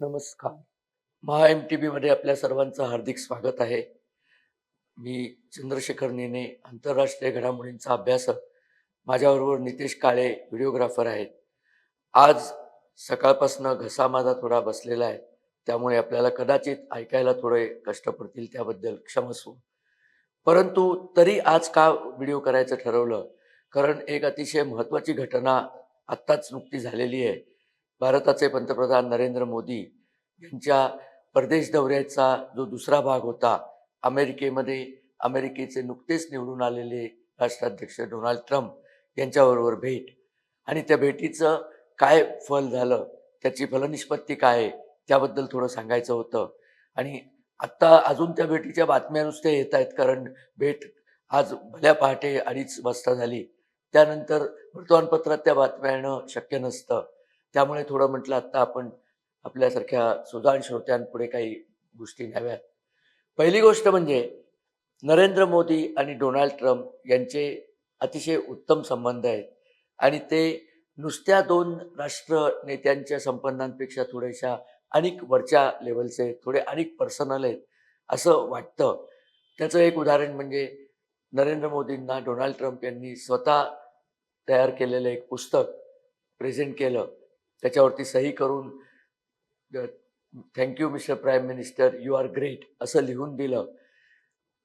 नमस्कार. महा M T व्हीमध्ये आपल्या सर्वांचं हार्दिक स्वागत आहे. मी चंद्रशेखर नेने आंतरराष्ट्रीय घडामोडींचा अभ्यासक. माझ्याबरोबर नितेश काळे व्हिडिओग्राफर आहेत. आज सकाळपासनं घसा माझा थोडा बसलेला आहे. त्यामुळे आपल्याला कदाचित ऐकायला थोडे कष्ट पडतील त्याबद्दल क्षमस्व परंतु तरी आज का व्हिडिओ करायचं ठरवलं? कारण एक अतिशय महत्त्वाची घटना आत्ताच नुकती झालेली आहे. भारताचे पंतप्रधान नरेंद्र मोदी यांच्या परदेश दौऱ्याचा जो दुसरा भाग होता अमेरिकेमध्ये अमेरिकेचे नुकतेच निवडून आलेले राष्ट्राध्यक्ष डोनाल्ड ट्रम्प यांच्याबरोबर भेट. आणि त्या भेटीचं काय फल झालं त्याची फलनिष्पत्ती काय आहे त्याबद्दल थोडं सांगायचं होतं. आणि आत्ता अजून त्या भेटीच्या बातम्या नुसत्या येत आहेत कारण भेट आज भल्या पहाटे अडीच वाजता झाली. त्यानंतर वर्तमानपत्रात त्या बातम्या येणं शक्य नसतं. त्यामुळे थोडं म्हटलं आत्ता आपण आपल्यासारख्या सुजाण श्रोत्यांपुढे काही गोष्टी न्याव्यात. पहिली गोष्ट म्हणजे नरेंद्र मोदी आणि डोनाल्ड ट्रम्प यांचे अतिशय उत्तम संबंध आहेत. आणि ते नुसत्या दोन राष्ट्र नेत्यांच्या संबंधांपेक्षा थोड्याशा अनेक वरच्या लेवलचे थोडे अनेक पर्सनल आहेत असं वाटतं. त्याचं एक उदाहरण म्हणजे नरेंद्र मोदींना डोनाल्ड ट्रम्प यांनी स्वतः तयार केलेलं एक पुस्तक प्रेझेंट केलं. त्याच्यावरती सही करून thank you mister prime minister you are great असं लिहून दिलं.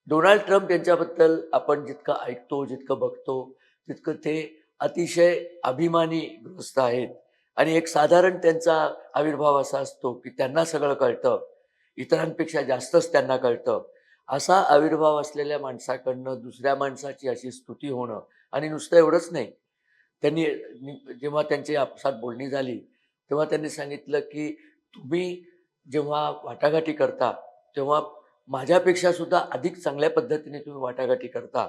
डोनाल्ड ट्रम्प यांच्याबद्दल आपण जितकं ऐकतो जितकं बघतो तितकं ते अतिशय अभिमानी ग्रस्त आहेत. आणि एक साधारण त्यांचा आविर्भाव असा असतो की त्यांना सगळं कळतं. इतरांपेक्षा जास्तच त्यांना कळतं. असा आविर्भाव असलेल्या माणसाकडनं दुसऱ्या माणसाची अशी स्तुती होणं आणि नुसतं एवढंच नाही त्यांनी जेव्हा त्यांची आपसात बोलणी झाली तेव्हा त्यांनी सांगितलं की तुम्ही जेव्हा वाटाघाटी करता तेव्हा माझ्यापेक्षा सुद्धा अधिक चांगल्या पद्धतीने तुम्ही वाटाघाटी करता.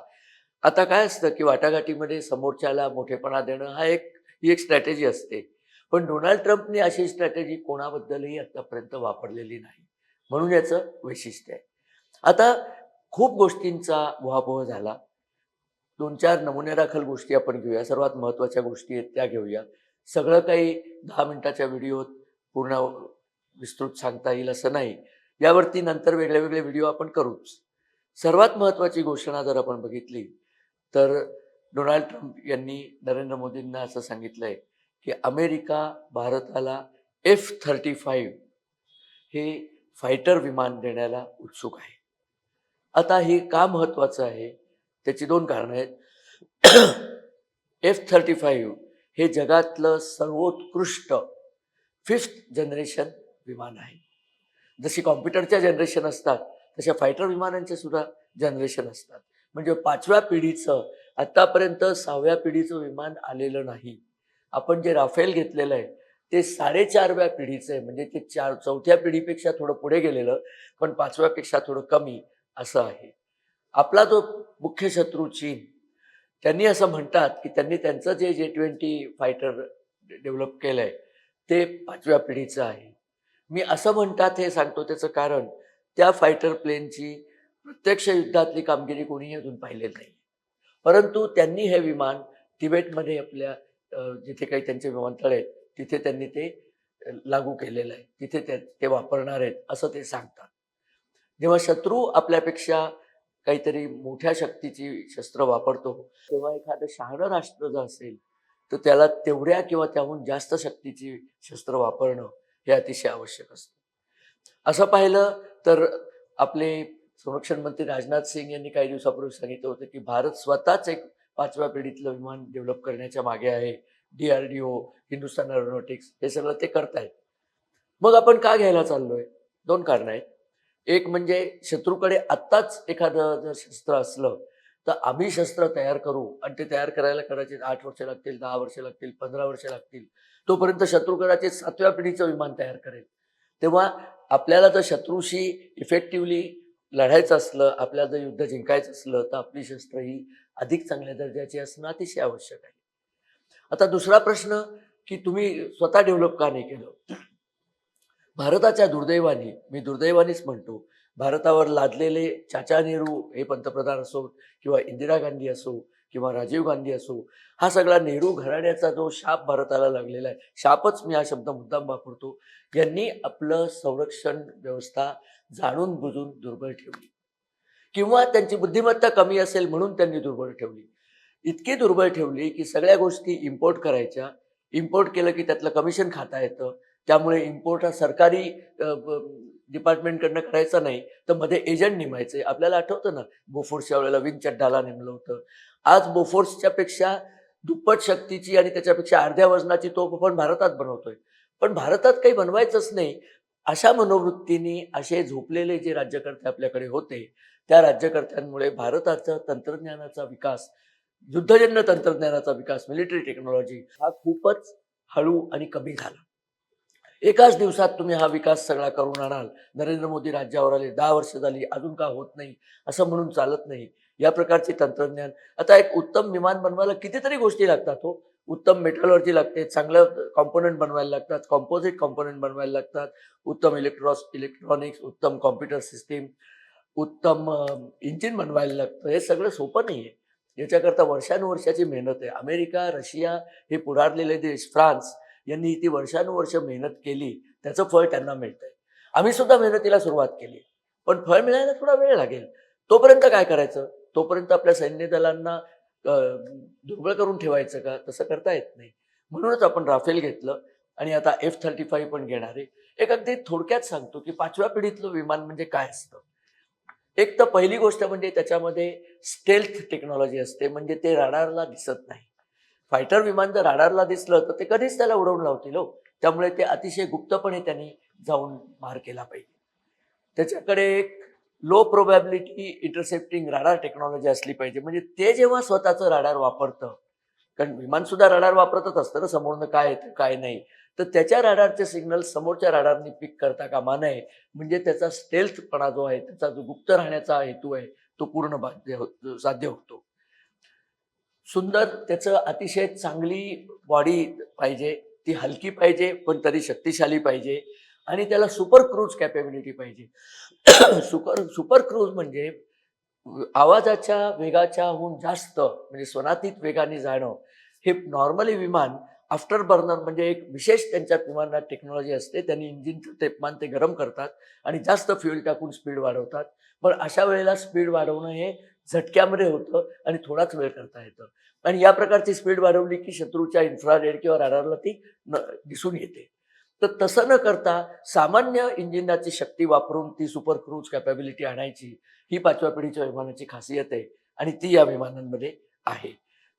आता काय असतं की वाटाघाटीमध्ये समोरच्याला मोठेपणा देणं हा एक ही एक स्ट्रॅटेजी असते. पण डोनाल्ड ट्रम्पने अशी स्ट्रॅटेजी कोणाबद्दलही आतापर्यंत वापरलेली नाही. म्हणून याचं वैशिष्ट्य आहे. आता खूप गोष्टींचा उहापोह झाला. दोन चार नमुन्यादाखल गोष्टी आपण घेऊया. सर्वात महत्त्वाच्या गोष्टी आहेत त्या घेऊया. सगळं काही दहा मिनिटाच्या व्हिडिओत पूर्ण विस्तृत सांगता येईल असं नाही. यावरती नंतर वेगळे वेगळे व्हिडिओ आपण करूच. सर्वात महत्त्वाची घोषणा जर आपण बघितली तर डोनाल्ड ट्रम्प यांनी नरेंद्र मोदींना असं सांगितलं आहे की अमेरिका भारताला एफ थर्टी फाईव्ह हे फायटर विमान देण्याला उत्सुक आहे. आता हे का महत्त्वाचं आहे? त्याची दोन कारणं आहेत. एफ थर्टी फाईव्ह हे जगातलं सर्वोत्कृष्ट फिफ्थ जनरेशन विमान आहे. जशी कॉम्प्युटरच्या जनरेशन असतात तशा फायटर विमानांच्या सुद्धा जनरेशन असतात. म्हणजे पाचव्या पिढीचं आत्तापर्यंत सहाव्या पिढीचं विमान आलेलं नाही. आपण जे राफेल घेतलेलं आहे ते साडेचारव्या पिढीचं आहे. म्हणजे ते चार चौथ्या पिढीपेक्षा थोडं पुढे गेलेलं पण पाचव्यापेक्षा थोडं कमी असं आहे. आपला जो मुख्य शत्रू चीन त्यांनी असं म्हणतात की त्यांनी त्यांचं जे जे ट्वेंटी फायटर डेव्हलप केलं आहे ते पाचव्या पिढीचं आहे. मी असं म्हणतात हे सांगतो त्याचं कारण त्या फायटर प्लेनची प्रत्यक्ष युद्धातली कामगिरी कोणीही अजून पाहिलेली नाही. परंतु त्यांनी हे विमान तिबेटमध्ये आपल्या जिथे काही त्यांचे विमानतळ आहेत तिथे त्यांनी ते लागू केलेलं आहे. तिथे ते वापरणार आहेत असं ते सांगतात. जेव्हा शत्रू आपल्यापेक्षा काहीतरी मोठ्या शक्तीची शस्त्र वापरतो. तेव्हा एखादं शहाणं राष्ट्र जर असेल तर त्याला तेवढ्या किंवा त्याहून जास्त शक्तीची शस्त्र वापरणं हे अतिशय आवश्यक असतं. असं पाहिलं तर आपले संरक्षण मंत्री राजनाथ सिंग यांनी काही दिवसापूर्वी सांगितलं होतं की भारत स्वतःच एक पाचव्या पिढीतलं विमान डेव्हलप करण्याच्या मागे आहे. D R D O Hindustan Aeronautics हे सगळं ते करतायत. मग आपण का घ्यायला चाललोय? दोन कारणं आहेत. एक म्हणजे शत्रूकडे आत्ताच एखादं जर शस्त्र असलं तर आम्ही शस्त्र तयार करू. आणि ते तयार करायला कदाचित आठ वर्ष लागतील दहा वर्ष लागतील पंधरा वर्ष लागतील. तोपर्यंत शत्रू कदाचित सातव्या पिढीचं विमान तयार करेल. तेव्हा आपल्याला जर शत्रूशी इफेक्टिव्हली लढायचं असलं आपल्याला जर युद्ध जिंकायचं असलं तर आपली शस्त्र ही अधिक चांगल्या दर्जाची असणं अतिशय आवश्यक आहे. आता दुसरा प्रश्न की तुम्ही स्वतः डेव्हलप का नाही केलं? भारताच्या दुर्दैवाने मी दुर्दैवानेच म्हणतो भारतावर लादलेले चाचा नेहरू हे पंतप्रधान असो किंवा इंदिरा गांधी असो किंवा राजीव गांधी असो हा सगळा नेहरू घराण्याचा जो शाप भारताला लागलेला आहे शापच मी हा शब्द मुद्दाम वापरतो यांनी आपलं संरक्षण व्यवस्था जाणून बुजून दुर्बळ ठेवली. किंवा त्यांची बुद्धिमत्ता कमी असेल म्हणून त्यांनी दुर्बळ ठेवली. इतकी दुर्बळ ठेवली की सगळ्या गोष्टी इम्पोर्ट करायच्या इम्पोर्ट केलं की त्यातलं कमिशन खाता येतं त्यामुळे इम्पोर्ट हा सरकारी डिपार्टमेंटकडनं करायचा नाही तर मध्ये एजंट नेमायचे. आपल्याला आठवतं ना बोफोर्सच्या वेळेला विंग चड्डाला नेमलं होतं. आज बोफोर्सच्या पेक्षा दुप्पट शक्तीची आणि त्याच्यापेक्षा अर्ध्या वजनाची तोफ आपण भारतात बनवतोय. पण भारतात काही बनवायचंच नाही. अशा मनोवृत्तीने असे झोपलेले जे राज्यकर्ते आपल्याकडे होते त्या राज्यकर्त्यांमुळे भारताचा तंत्रज्ञानाचा विकास युद्धजन्य तंत्रज्ञानाचा विकास मिलिटरी टेक्नॉलॉजी हा खूपच हळू आणि कमी झाला. एकाच दिवसात तुम्ही हा विकास सगळा करून आणाल. नरेंद्र मोदी राज्यावर आले दहा वर्ष झाली अजून का होत नाही? असं म्हणून चालत नाही. या प्रकारचे तंत्रज्ञान. आता एक उत्तम विमान बनवायला कितीतरी गोष्टी लागतात हो. उत्तम मेटलॉजी लागते चांगलं कॉम्पोनंट बनवायला लागतात कॉम्पोजिट कॉम्पोनंट बनवायला लागतात. उत्तम इलेक्ट्रॉस इलेक्ट्रॉनिक्स उत्तम कॉम्प्युटर सिस्टीम उत्तम इंजिन बनवायला लागतं. हे सगळं सोपं नाही आहे याच्याकरता वर्षानुवर्षाची मेहनत आहे. अमेरिका रशिया हे पुढारलेले देश फ्रान्स यांनी ती वर्षानुवर्ष मेहनत केली त्याचं फळ त्यांना मिळतंय. आम्ही सुद्धा मेहनतीला सुरुवात केली. पण फळ मिळायला थोडा वेळ लागेल. तोपर्यंत काय करायचं? तोपर्यंत आपल्या सैन्य दलांना दुर्बळ करून ठेवायचं का? तसं करता येत नाही. म्हणूनच आपण राफेल घेतलं आणि आता एफ थर्टी फाईव्ह पण घेणार आहे. एक अगदी थोडक्यात सांगतो की पाचव्या पिढीतलं विमान म्हणजे काय असतं? एक तर पहिली गोष्ट म्हणजे त्याच्यामध्ये स्टेल्थ टेक्नॉलॉजी असते. म्हणजे ते राडारला दिसत नाही. फायटर विमान जर राडारला दिसलं तर ते कधीच त्याला उडवून लावतील हो. त्यामुळे ते अतिशय गुप्तपणे त्यांनी जाऊन मार केला पाहिजे. त्याच्याकडे एक low probability intercepting radar technology असली पाहिजे. म्हणजे ते जेव्हा स्वतःचं राडार वापरतं कारण विमान सुद्धा राडार वापरतच असतं ना समोरनं काय येतं काय नाही. तर त्याच्या राडारचे सिग्नल समोरच्या राडारनी पिक करता कामा नये. म्हणजे त्याचा स्टेल्थपणा जो आहे त्याचा जो गुप्त राहण्याचा हेतू आहे तो पूर्ण बाध्य हो- साध्य होतो. सुंदर त्याचं अतिशय चांगली बॉडी पाहिजे ती हलकी पाहिजे पण तरी शक्तिशाली पाहिजे आणि त्याला सुपर क्रूज कॅपेबिलिटी पाहिजे. सुपर सुपर क्रूज म्हणजे आवाजाच्या वेगाच्याहून जास्त म्हणजे स्वनातीत वेगाने जाणं हे नॉर्मली विमान आफ्टर बर्नर म्हणजे एक विशेष त्यांच्या विमानात टेक्नॉलॉजी असते त्यांनी इंजिनचं तापमान ते गरम करतात आणि जास्त फ्युएल टाकून स्पीड वाढवतात. पण अशा वेळेला स्पीड वाढवणं हे झटक्यामध्ये होतं आणि थोडाच वेळ करता येतं. आणि या प्रकारची स्पीड वाढवली की शत्रूच्या इन्फ्रारेड किंवा राडारला ती न दिसून येते. तर तसं न करता सामान्य इंजिनाची शक्ती वापरून ती सुपर क्रूज कॅपॅबिलिटी आणायची ही पाचव्या पिढीच्या विमानाची खासियत आहे आणि ती या विमानांमध्ये आहे.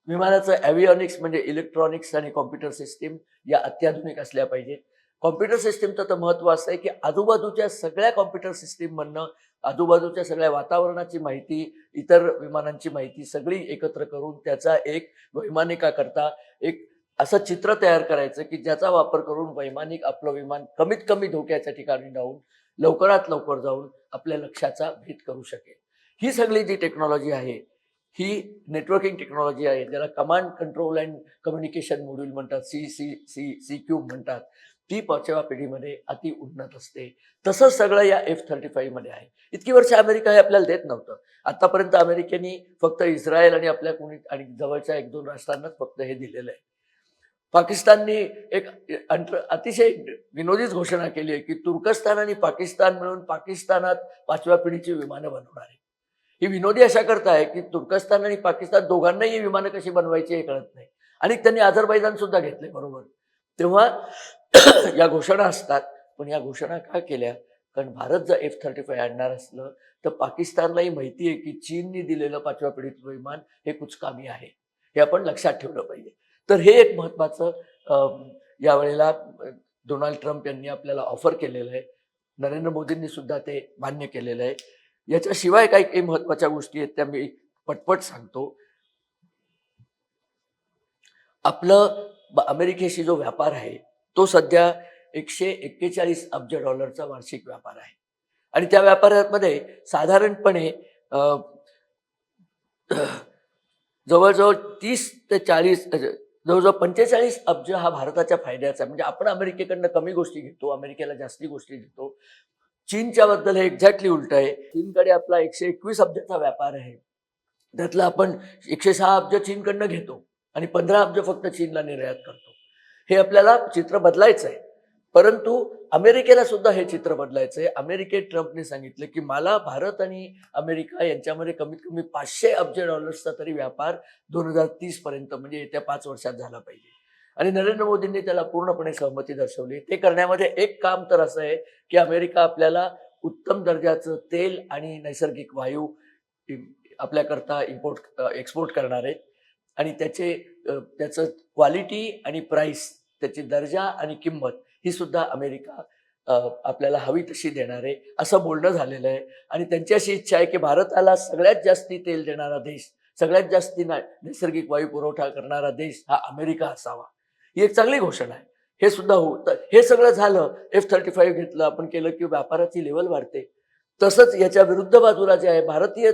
विमानाचं ॲव्हिओनिक्स म्हणजे इलेक्ट्रॉनिक्स आणि कॉम्प्युटर सिस्टीम या अत्याधुनिक असल्या पाहिजेत. कॉम्प्युटर सिस्टीमचं तर महत्त्व असं आहे की आजूबाजूच्या सगळ्या कॉम्प्युटर सिस्टीममधनं आजूबाजूच्या सगळ्या वातावरणाची माहिती इतर विमानांची माहिती सगळी एकत्र करून त्याचा एक वैमानिकाकरता एक असं चित्र तयार करायचं की ज्याचा वापर करून वैमानिक आपलं विमान कमीत कमी धोक्याच्या ठिकाणी जाऊन लवकरात लवकर जाऊन आपल्या लक्ष्याचा भेद करू शकेल. ही सगळी जी टेक्नॉलॉजी आहे ही नेटवर्किंग टेक्नॉलॉजी आहे. ज्याला command control and communication module म्हणतात. C C C C cube म्हणतात. ती पाचव्या पिढीमध्ये अति उन्नत असते. तसंच सगळं या एफ थर्टी फाईव्हमध्ये आहे. इतकी वर्ष अमेरिका हे आपल्याला देत नव्हतं. आतापर्यंत अमेरिकेने फक्त इस्रायल आणि आपल्या कोणी आणि जवळच्या एक दोन राष्ट्रांनाच फक्त हे दिलेलं आहे. पाकिस्तानने एक अंतर अतिशय विनोदीच घोषणा केली आहे की तुर्कस्तान आणि पाकिस्तान मिळून पाकिस्तानात पाचव्या पिढीची विमानं बनवणार आहे. ही विनोदी अशा करता आहे की तुर्कस्तान आणि पाकिस्तान दोघांनाही ही विमानं कशी बनवायची हे कळत नाही. आणि त्यांनी अझरबैजान सुद्धा घेतले बरोबर. तेव्हा या घोषणा असतात पण या घोषणा का केल्या? कारण भारत जर एफ थर्टी फाय आणणार असलं तर पाकिस्तानलाही माहिती आहे की चीननी दिलेलं पाचव्या पिढीतलं विमान हे कुचकामी आहे. हे आपण लक्षात ठेवलं पाहिजे. तर हे एक महत्त्वाचं अं, यावेळेला डोनाल्ड ट्रम्प यांनी आपल्याला ऑफर केलेलं आहे. नरेंद्र मोदींनी सुद्धा ते मान्य केलेलं आहे. याच्याशिवाय काही काही महत्त्वाच्या गोष्टी आहेत त्या मी पटपट सांगतो. आपलं अमेरिकेशी जो व्यापार आहे तो सध्या एकशे एक्केचाळीस अब्ज डॉलरचा वार्षिक व्यापार आहे. आणि त्या व्यापारामध्ये साधारणपणे जवळजवळ तीस ते चाळीस जवळजवळ पंचेचाळीस अब्ज हा भारताच्या फायद्याचा आहे. म्हणजे आपण अमेरिकेकडनं कमी गोष्टी घेतो अमेरिकेला जास्ती गोष्टी देतो. चीनच्या बद्दल हे एक्झॅक्टली उलट आहे. चीनकडे आपला एकशे एकवीस अब्जाचा व्यापार आहे. त्यातलं आपण एकशे सहा अब्ज चीनकडनं घेतो आणि पंधरा अब्ज फक्त चीनला निर्यात करतो. हे आपल्याला चित्र बदलायचं आहे परंतु अमेरिकेला सुद्धा हे चित्र बदलायचं आहे अमेरिकेत ट्रम्पने सांगितलं की मला भारत आणि अमेरिका यांच्यामध्ये कमीत कमी पाचशे अब्ज डॉलर्सचा तरी व्यापार दोन हजार तीस पर्यंत म्हणजे येत्या पाच वर्षात झाला पाहिजे. आणि नरेंद्र मोदींनी त्याला पूर्णपणे सहमती दर्शवली. ते करण्यामध्ये एक काम तर असं आहे की अमेरिका आपल्याला उत्तम दर्जाचं तेल आणि नैसर्गिक वायू आपल्याकरता इम्पोर्ट एक्सपोर्ट करणार आहेत आणि त्याचे त्याचं क्वालिटी आणि प्राईस त्याची दर्जा आणि किंमत ही सुद्धा अमेरिका आपल्याला हवी तशी देणार आहे असं बोलणं झालेलं आहे. आणि त्यांची अशी इच्छा आहे की भारताला सगळ्यात जास्ती तेल देणारा देश सगळ्यात जास्ती ना नैसर्गिक वायू पुरवठा करणारा देश हा अमेरिका असावा. ही एक चांगली घोषणा आहे. हे सुद्धा हो तर हे सगळं झालं एफ थर्टी फाईव्ह घेतलं आपण केलं की व्यापाराची लेवल वाढते. तसंच याच्या विरुद्ध बाजूला जे आहे भारतीय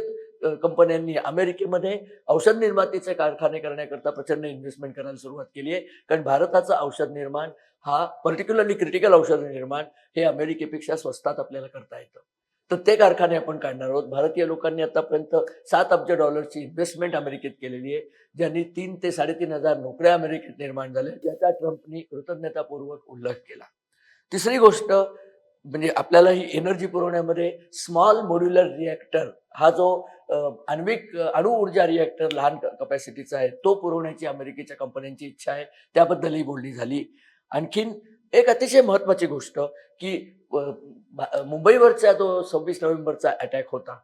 कंपन्यांनी अमेरिकेमध्ये औषध निर्मातीचे कारखाने करण्याकरता प्रचंड इन्व्हेस्टमेंट करायला सुरुवात केली आहे. कारण भारताचं औषध निर्माण हा पर्टिक्युलरली क्रिटिकल औषध निर्माण हे अमेरिकेपेक्षा स्वस्तात आपल्याला करता येतं. तर ते कारखाने आपण काढणार आहोत. भारतीय लोकांनी आतापर्यंत सात अब्ज डॉलरची इन्व्हेस्टमेंट अमेरिकेत केलेली आहे ज्यांनी तीन ते साडेतीन हजार नोकऱ्या अमेरिकेत निर्माण झाल्या ज्याचा ट्रम्पनी कृतज्ञतापूर्वक उल्लेख केला. तिसरी गोष्ट म्हणजे आपल्याला ही एनर्जी पुरवण्यामध्ये स्मॉल मॉड्युलर रिॲक्टर हा जो आण्विक अणुऊर्जा अणु ऊर्जा रिॲक्टर लहान कपॅसिटीचा आहे तो पुरवण्याची अमेरिकेच्या कंपन्यांची इच्छा आहे. त्याबद्दलही बोलणी झाली. आणखीन एक अतिशय महत्वाची गोष्ट की मुंबईवरचा जो सव्वीस नोव्हेंबरचा अटॅक होता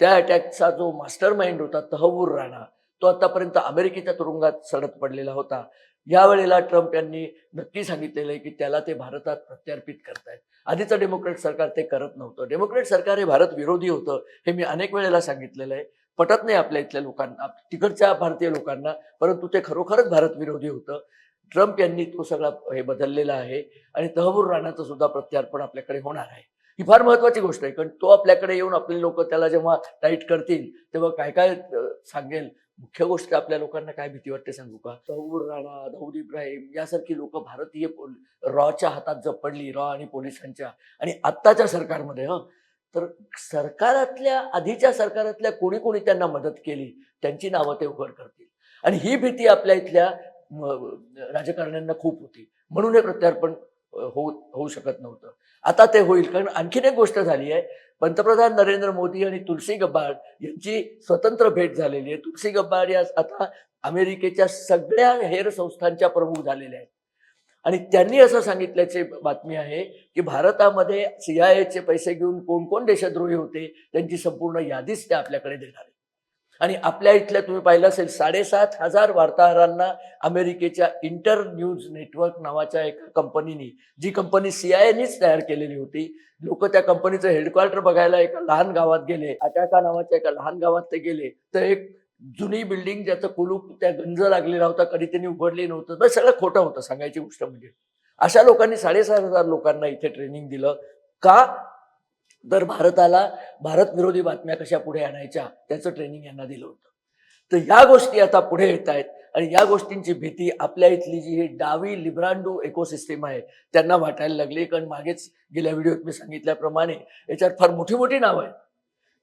त्या अटॅकचा जो मास्टर माइंड होता तहवूर राणा तो आतापर्यंत अमेरिकेच्या तुरुंगात सडत पडलेला होता. यावेळेला ट्रम्प यांनी नक्की सांगितलेलं आहे की त्याला ते भारतात प्रत्यार्पित करतायत. आधीचं डेमोक्रेट सरकार ते करत नव्हतं. डेमोक्रेट सरकार हे भारत विरोधी होतं हे मी अनेक वेळेला सांगितलेलं आहे. पटत नाही आपल्या इथल्या लोकांना तिकडच्या भारतीय लोकांना परंतु ते खरोखरच भारत विरोधी होतं. ट्रम्प यांनी तो सगळा हे बदललेला आहे आणि तहबूर राणाचं सुद्धा प्रत्यार्पण आपल्याकडे होणार आहे. ही फार महत्वाची गोष्ट आहे कारण तो आपल्याकडे येऊन आपले लोक त्याला जेव्हा टाईट करतील तेव्हा काय काय सांगेल? मुख्य गोष्ट आपल्या लोकांना काय भीती वाटते सांगू का? तहबूर राणा दाऊद इब्राहिम यासारखी लोक भारतीय रॉच्या हातात जर पडली रॉ आणि पोलिसांच्या आणि आत्ताच्या सरकारमध्ये हं. तर सरकारातल्या आधीच्या सरकारातल्या कोणी कोणी त्यांना मदत केली त्यांची नावं ते उघड करतील. आणि ही भीती आपल्या इथल्या राजकारण्यांना खूप होती. म्हणून हे प्रत्यार्पण होऊ होऊ शकत नव्हतं. आता ते होईल कारण आणखीन एक गोष्ट झाली आहे. पंतप्रधान नरेंद्र मोदी आणि तुलसी गब्बाड यांची स्वतंत्र भेट झालेली आहे. तुलसी गब्बाड या आता अमेरिकेच्या सगळ्या हेर संस्थांच्या प्रमुख झालेल्या आहेत. आणि त्यांनी असं सांगितल्याची बातमी आहे की भारतामध्ये सीआयएचे पैसे घेऊन कोण कोण देशद्रोही होते त्यांची संपूर्ण यादीच ते आपल्याकडे देणार आहे आणि आपल्या इथल्या तुम्ही पाहिलं असेल साडेसात हजार वार्ताहरांना अमेरिकेच्या इंटर न्यूज नेटवर्क नावाच्या एका कंपनीनी जी कंपनी सीआयएनीच तयार केलेली होती लोक त्या कंपनीचं हेडक्वार्टर बघायला एका लहान गावात गेले अटाका नावाच्या एका लहान गावात ते गेले. तर एक जुनी बिल्डिंग ज्याचं कुलूप त्या गंज लागलेला होता कधी त्यांनी उघडली नव्हतं तर सगळं खोटं होतं सांगायची गोष्ट म्हणजे. अशा लोकांनी साडेसात हजार लोकांना इथे ट्रेनिंग दिलं. का? तर भारताला भारत विरोधी बातम्या कशा पुढे आणायच्या त्याचं ट्रेनिंग यांना दिलं होतं. तर या गोष्टी आता पुढे येत आहेत आणि या गोष्टींची भीती आपल्या इथली जी ही डावी लिब्रांडो इकोसिस्टीम आहे त्यांना वाटायला लागली. कारण मागेच गेल्या व्हिडिओत मी सांगितल्याप्रमाणे याच्यात फार मोठी मोठी नावं आहेत.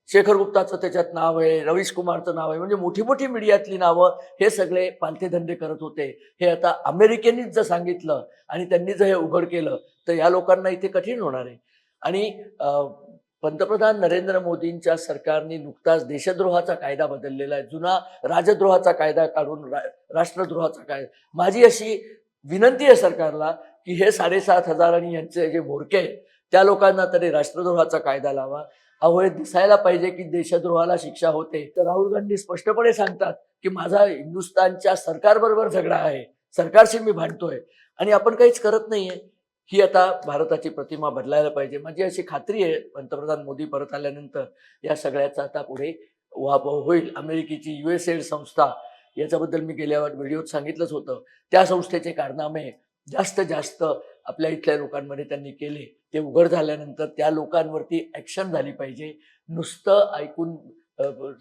शेखर गुप्ताचं त्याच्यात नाव आहे रवीश कुमारचं नाव आहे म्हणजे मोठी मोठी मीडियातली नावं हे सगळे पालथे धंदे करत होते. हे आता अमेरिकेनीच जर सांगितलं आणि त्यांनी जर हे उघड केलं तर या लोकांना इथे कठीण होणार आहे. आणि अं, पंतप्रधान नरेंद्र मोदींच्या सरकारने नुकताच देशद्रोहाचा कायदा बदललेला आहे. जुना राजद्रोहाचा कायदा काढून रा, राष्ट्रद्रोहाचा कायदा. माझी अशी विनंती आहे सरकारला की हे साडेसात हजार आणि यांचे जे भोरके त्या लोकांना तरी राष्ट्रद्रोहाचा कायदा लावा. अहो हे दिसायला पाहिजे की देशद्रोहाला शिक्षा होते. तर राहुल गांधी स्पष्टपणे सांगतात की माझा हिंदुस्थानच्या सरकारबरोबर झगडा आहे. सरकारशी मी भांडतोय. आणि आपण काहीच करत नाहीये. ही आता भारताची प्रतिमा बदलायला पाहिजे. माझी अशी खात्री आहे पंतप्रधान मोदी परत आल्यानंतर या सगळ्याचा आता पुढे वापर होईल. अमेरिकेची युएसएड संस्था याच्याबद्दल मी गेल्या व्हिडिओत सांगितलंच होतं. त्या संस्थेचे कारनामे जास्त जास्त आपल्या इथल्या लोकांमध्ये त्यांनी केले. ते उघड झाल्यानंतर त्या लोकांवरती ॲक्शन झाली पाहिजे. नुसतं ऐकून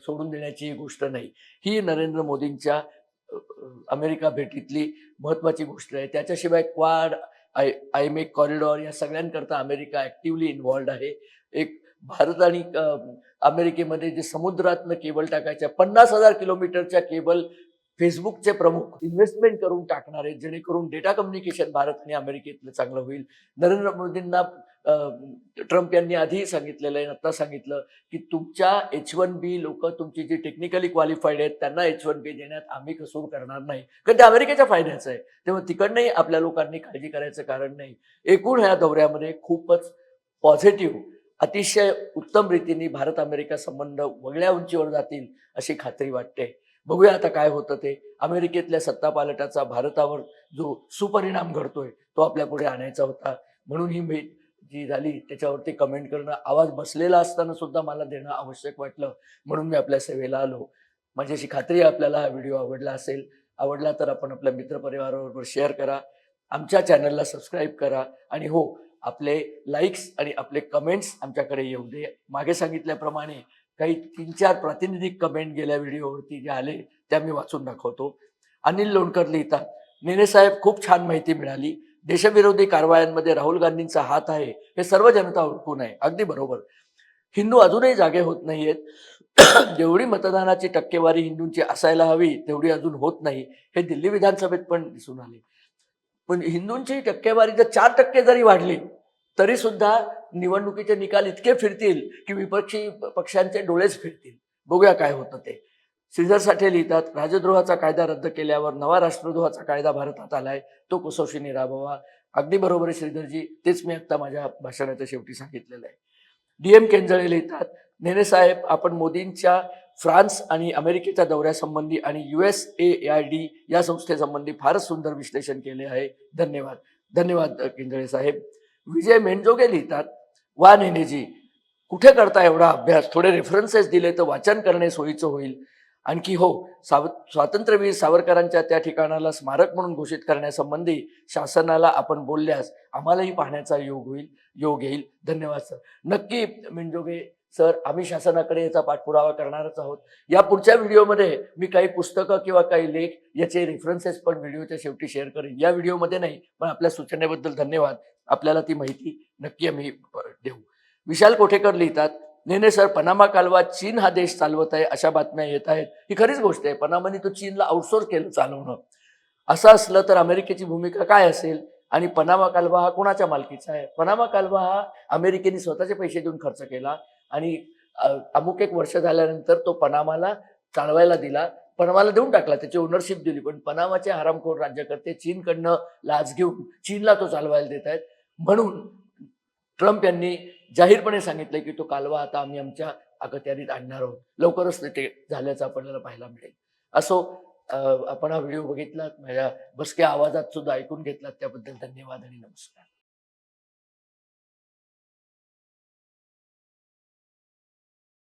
सोडून देण्याची ही गोष्ट नाही. ही नरेंद्र मोदींच्या अमेरिका भेटीतली महत्त्वाची गोष्ट आहे. त्याच्याशिवाय क्वाड आय आयमेक कॉरिडॉर या सगळ्यांकरता अमेरिका ऍक्टिव्हली इन्व्हॉल्ड आहे. एक भारत आणि अमेरिकेमध्ये जे समुद्रातनं केबल टाकायच्या पन्नास हजार किलोमीटरच्या केबल फेसबुकचे प्रमुख इन्व्हेस्टमेंट करून टाकणार आहेत जेणेकरून डेटा कम्युनिकेशन भारत आणि अमेरिकेतलं चांगलं होईल. नरेंद्र मोदींना ट्रम्प यांनी आधी सांगितलेलं आहे आता सांगितलं की तुमच्या एच वन बी लोक तुमची जी टेक्निकली क्वालिफाईड आहेत त्यांना एच वन बी देण्यात आम्ही कसूर करणार नाही. कारण ते अमेरिकेच्या फायद्याचं आहे. तेव्हा तिकडनंही आपल्या लोकांनी काळजी करायचं कारण नाही. एकूण ह्या दौऱ्यामध्ये खूपच पॉझिटिव्ह अतिशय उत्तम रीतीने भारत अमेरिका संबंध वगळ्या उंचीवर जातील अशी खात्री वाटते. बघूया आता काय होतं ते. अमेरिकेतल्या सत्तापालटाचा भारतावर जो सुपरिणाम घडतोय तो आपल्या पुढे आणायचा होता. म्हणून ही भेट जी झाली त्याच्यावरती कमेंट करणं आवाज बसलेला असताना सुद्धा मला देणं आवश्यक वाटलं. म्हणून मी आपल्या सेवेला आलो. माझी अशी खात्री आपल्याला हा व्हिडिओ आवडला असेल. आवडला तर आपण आपल्या मित्रपरिवाराबरोबर शेअर करा. आमच्या चॅनलला सबस्क्राईब करा. आणि हो आपले लाईक्स आणि आपले कमेंट्स आमच्याकडे येऊ दे. मागे सांगितल्याप्रमाणे काही तीन चार प्रातिनिधिक कमेंट गेल्या व्हिडिओवरती जे आले त्या मी वाचून दाखवतो. अनिल लोणकर लिहितात नेने साहेब खूप छान माहिती मिळाली. देशविरोधी कारवायांमध्ये राहुल गांधींचा हात आहे हे सर्व जनता ओळखू आहे. अगदी बरोबर. हिंदू अजूनही जागे होत नाहीयेत. जेवढी मतदानाची टक्केवारी हिंदूंची असायला हवी तेवढी अजून होत नाही. हे दिल्ली विधानसभेत पण दिसून आले. पण हिंदूंची टक्केवारी जर चार टक्के जरी वाढली तरी सुद्धा निवडणुकीचे निकाल इतके फिरतील की विपक्षी पक्षांचे डोळेच फिरतील. बघूया काय होतं ते. साठे लिहितात राजद्रोहाचा कायदा रद्द केल्यावर नवा राष्ट्रद्रोहाचा कायदा भारतात आलाय तो कुसोशीने राबवा. अगदी बरोबर आहे श्रीधरजी तेच मी आता माझ्या भाषणाच्या शेवटी सांगितलेलं आहे. डी एम केंजळे लिहितात नेनेसाहेब आपण मोदींच्या फ्रान्स आणि अमेरिकेच्या दौऱ्यासंबंधी आणि U S A I D या संस्थेसंबंधी फारच सुंदर विश्लेषण केले आहे. धन्यवाद. धन्यवाद केंजळे साहेब. विजय मेंजोगे लिहितात वा नेनेजी कुठे करता एवढा अभ्यास? थोडे रेफरन्सेस दिले तर वाचन करणे सोयीचं होईल. आणखी हो साव स्वातंत्र्यवीर सावरकरांच्या त्या ठिकाणाला स्मारक म्हणून घोषित करण्यासंबंधी शासनाला आपण बोलल्यास आम्हालाही पाहण्याचा योग होईल योग येईल. धन्यवाद सर. नक्की मिंजोगे सर आम्ही शासनाकडे याचा पाठपुरावा करणारच आहोत. या पुढच्या व्हिडिओमध्ये मी काही पुस्तकं किंवा काही लेख याचे रेफरन्सेस पण व्हिडिओच्या शेवटी शेअर करेन. या व्हिडिओमध्ये नाही पण आपल्या सूचनेबद्दल धन्यवाद. आपल्याला ती माहिती नक्की आम्ही देऊ. विशाल कोठेकर लिहितात नेने सर पनामा कालवा चीन हा देश चालवत आहे अशा बातम्या येत आहेत. ही खरीच गोष्ट आहे. पनामाने तो चीनला आउटसोर्स केलं चालवणं. असं असलं तर अमेरिकेची भूमिका काय असेल? आणि पनामा कालवा हा कोणाच्या मालकीचा आहे? पनामा कालवा हा अमेरिकेने स्वतःचे पैसे देऊन खर्च केला आणि अमुक एक वर्ष झाल्यानंतर तो पनामाला चालवायला दिला. पनामाला देऊन टाकला त्याची ओनरशिप दिली. पण पनामाचे हरामखोर राज्यकर्ते चीनकडनं लाच घेऊन चीनला तो चालवायला देत आहेत. म्हणून ट्रम्प यांनी जाहीरपणे सांगितलं की तो कालवा आता आम्ही आमच्या अखत्यारीत आणणार आहोत. लवकरच ते झाल्याचं आपल्याला पाहायला मिळेल. असो आपण हा व्हिडिओ बघितलात माझ्या बसक्या आवाजात सुद्धा ऐकून घेतलात. त्याबद्दल धन्यवाद आणि नमस्कार.